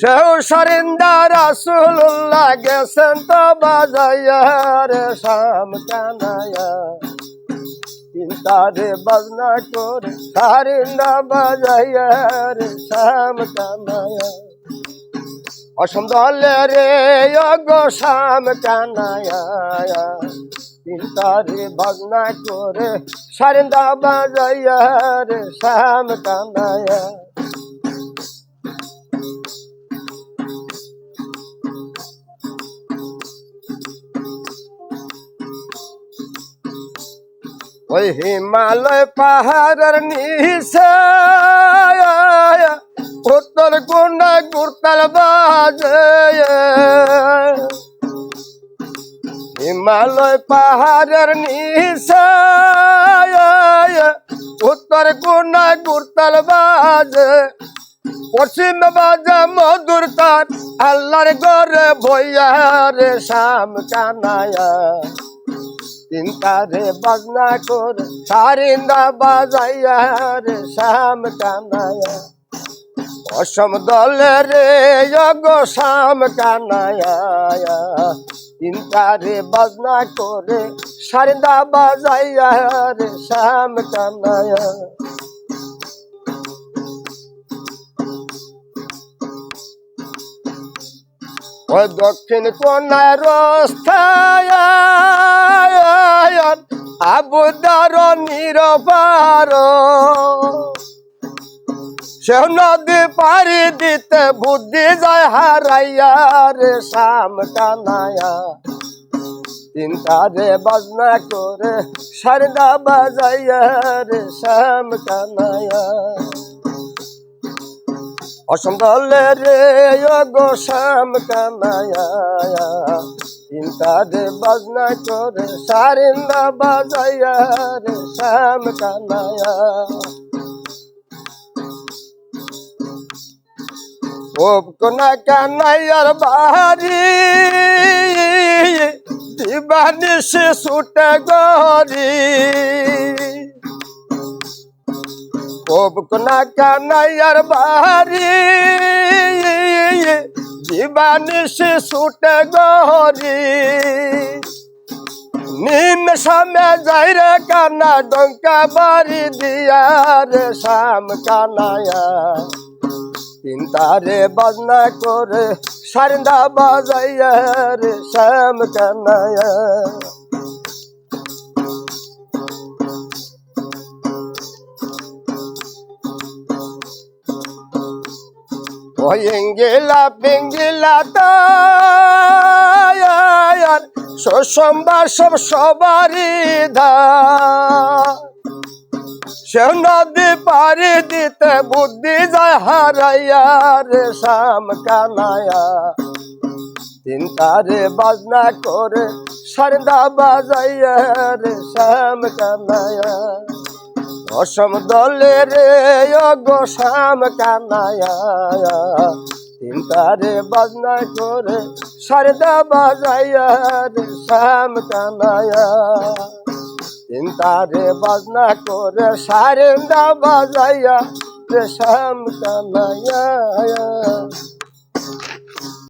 সেও সরিন্দা রাসুল্লাহ গেছেন তো বাজাইয়া রে শাম কানায়া চিন্তারে বাজনা করে সারিন্দা বাজাইয়া রে শাম কানায়া অসম দলে রে গো শাম কানায়া চিন্তারে বাজনা করে সারিন্দা বাজাইয়া রে শাম কানায়া ওই হিমালয় পাহাড়ের নিচে, উত্তর কোনা গুরতাল বাজে। হিমালয় পাহাড়ের নিচে, উত্তর কোনা গুরতাল বাজে। পশ্চিম বাজে মধুর তার, আল্লাহর গরে বইয়া রে শাম কানায়া চিন্তারে বাজনা করে, সারিন্দা বাজাইয়া রে শ্যাম কানায়া অসম দলে রে গো শ্যাম কানায়া চিন্তারে বাজনা করে, সারিন্দা বাজাইয়া রে শ্যাম কানায়া দক্ষিণ কোনায় রস্থায় আবুদার নিরপার। সে নদী পারি দিতে বুদ্ধি যায় হারাইয়া রে শাম কানায়া চিন্তা রে বাজনা করে সারদা বাজাইয়া রে শ্যাম কানায়া অসম দলে রে গো শ্যাম কানায়া চিন্তা রে বাজনা করে, সারিন্দা বাজাইয়া রে, শ্যাম কানায়া কোনা কানাইয়ার বাড়ি, দিবানি সে ছুটে গরি কোব কোনা কানাইয়ার বাড়ি। দিবানি সে ছুটে গরি নিম সামনে যাই রে কানা, ডঙ্কা বাড়ি দিয়া রে শাম কানায়া চিন্তা রে বাজনা করে সারিন্দা বাজাইয়া রে শ্যাম কানায়া ওয়েঙ্গেলা পেঙ্গেলা তায়ার সোমবার সব সবারই ধার সে নদী পারি দিতে বুদ্ধি যায় হারাইয়া রে শাম কানায়া চিন্তা রে বাজনা করে সারদা বাজাইয়া রে শ্যাম কানায়া অসম দলে রে গো শ্যাম কানায়া। চিন্তা রে বাজনা করে সারদা বাজাইয়া রে, শ্যাম কানায়া। চিন্তা রে বাজনা করে সারেন্দা বাজাইয়া রে, শ্যাম কানায়া।